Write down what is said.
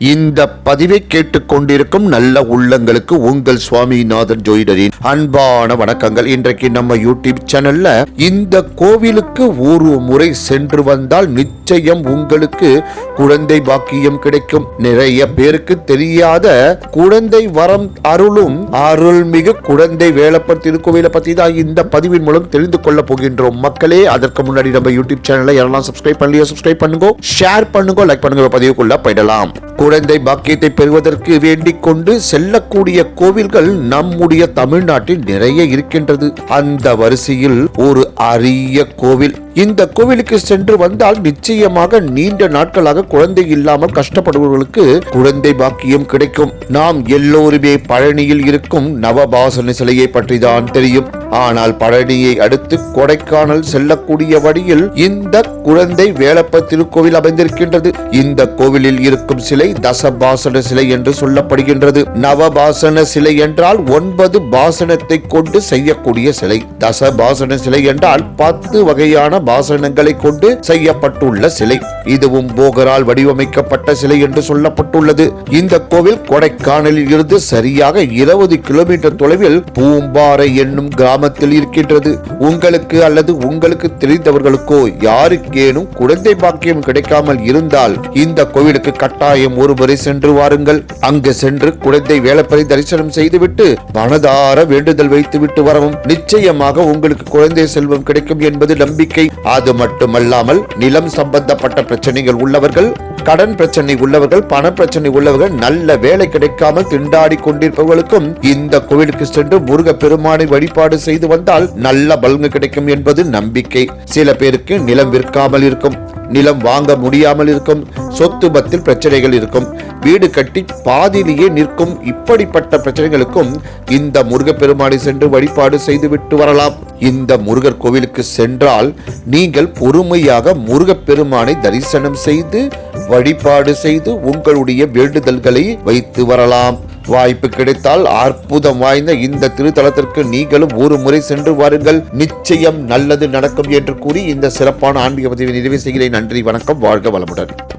இந்த பதிவை கேட்டுக்கொண்டிருக்கும் நல்ல உள்ளங்களுக்கு உங்கள் சுவாமிநாதன் ஜோயிடரின் அன்பான வணக்கங்கள். இன்றைக்கு நம்ம யூடியூப் சேனல்ல இந்த கோவிலுக்கு ஒரு முறை சென்று வந்தால் நிச்சயம் உங்களுக்கு குழந்தை பாக்கியம் கிடைக்கும். நிறைய பேருக்கு தெரியாத குழந்தை வரம் அருளும் அருள்மிகு குழந்தை வேலப்பர் திருக்கோவிலை பத்தி தான் இந்த பதிவின் மூலம் தெரிந்து கொள்ள போகின்றோம். மக்களே அதற்கு முன்னாடி நம்ம யூடியூப் சேனலை யாரெல்லாம் சப்ஸ்கிரைப் பண்ணலையோ சப்ஸ்கிரைப் பண்ணுங்க ஷேர் பண்ணுங்க லைக் பண்ணுங்க பதிவுக்குள்ள போயிடலாம். குழந்தை பாக்கியத்தை பெறுவதற்கு வேண்டிக் கொண்டு செல்லக்கூடிய கோவில்கள் நம்முடைய தமிழ்நாட்டில் நிறைய இருக்கின்றது. அந்த வரிசையில் ஒரு அரிய கோவில். இந்த கோவிலுக்கு சென்று வந்தால் நிச்சயமாக நீண்ட நாட்களாக குழந்தை இல்லாமல் கஷ்டப்படுபவர்களுக்கு குழந்தை பாக்கியம் கிடைக்கும். நாம் எல்லோருமே பழனியில் இருக்கும் நவபாசன சிலையை பற்றி தான் தெரியும். ஆனால் பழனியை அடுத்து கொடைக்கானல் செல்லக்கூடிய வழியில் இந்த குழந்தை வேலப்ப திருக்கோவில் அமைந்திருக்கின்றது. இந்த கோவிலில் இருக்கும் சிலை தசபாசன சிலை என்று சொல்லப்படுகின்றது. நவபாசன சிலை என்றால் ஒன்பது பாசனத்தை கொண்டு செய்யக்கூடிய சிலை. தசபாசன சிலை என்றால் பத்து வகையான பாசனங்களை கொண்டு செய்யப்பட்டுள்ள சிலை. இதுவும் போகரால் வடிவமைக்கப்பட்ட சிலை என்று சொல்லப்பட்டுள்ளது. இந்த கோவில் கொடைக்கானலில் இருந்து சரியாக இருபது கிலோமீட்டர் தொலைவில் பூம்பாறை என்னும் கிராமத்தில் இருக்கின்றது. உங்களுக்கு அல்லது உங்களுக்கு தெரிந்தவர்களுக்கோ யாருக்கேனும் குழந்தை பாக்கியம் கிடைக்காமல் இருந்தால் இந்த கோவிலுக்கு கட்டாயம் ஒருமுறை சென்று வாருங்கள். அங்கு சென்று குழந்தை வேலப்பறை தரிசனம் செய்துவிட்டு மனதார வேண்டுதல் வைத்துவிட்டு வரவும். நிச்சயமாக உங்களுக்கு குழந்தை செல்வம் கிடைக்கும் என்பது நம்பிக்கை. அது மட்டுமல்லாமல் நிலம் சம்பந்தப்பட்ட பிரச்சனைகள் உள்ளவர்கள் கடன் பிரச்சனை உள்ளவர்கள் பண பிரச்சனை உள்ளவர்கள் நல்ல வேலை கிடைக்காமல் திண்டாடி கொண்டிருப்பவர்களுக்கும் இந்த கோவிலுக்கு சென்று முருக பெருமானை வழிபாடு செய்து வந்தால் நல்ல பலன்கள் கிடைக்கும் என்பது நம்பிக்கை. சில பேருக்கு நிலம் விற்காமல் இருக்கும் நிலம் வாங்க முடியாமல் இருக்கும் சொத்து பத்தில் பிரச்சனைகள் இருக்கும். வீடு கட்டி பாதியிலேயே நிற்கும் இப்படிப்பட்ட பிரச்சனைகளுக்கும் இந்த முருகப்பெருமானை சென்று வழிபாடு செய்துவிட்டு வரலாம். இந்த முருகர் கோவிலுக்கு சென்றால் நீங்கள் பொறுமையாக முருகப்பெருமானை தரிசனம் செய்து வழிபாடு செய்து உங்களுடைய வேண்டுதல்களை வைத்து வரலாம். வாய்ப்பு கிடைத்தால் அற்புதம் வாய்ந்த இந்த திருத்தலத்திற்கு நீங்களும் ஒரு முறை சென்று வாருங்கள். நிச்சயம் நல்லது நடக்கும் என்று கூறி இந்த சிறப்பான ஆன்மீக பதிவை நிறைவு செய்கிறேன். நன்றி வணக்கம் வாழ்க வளமுடன்.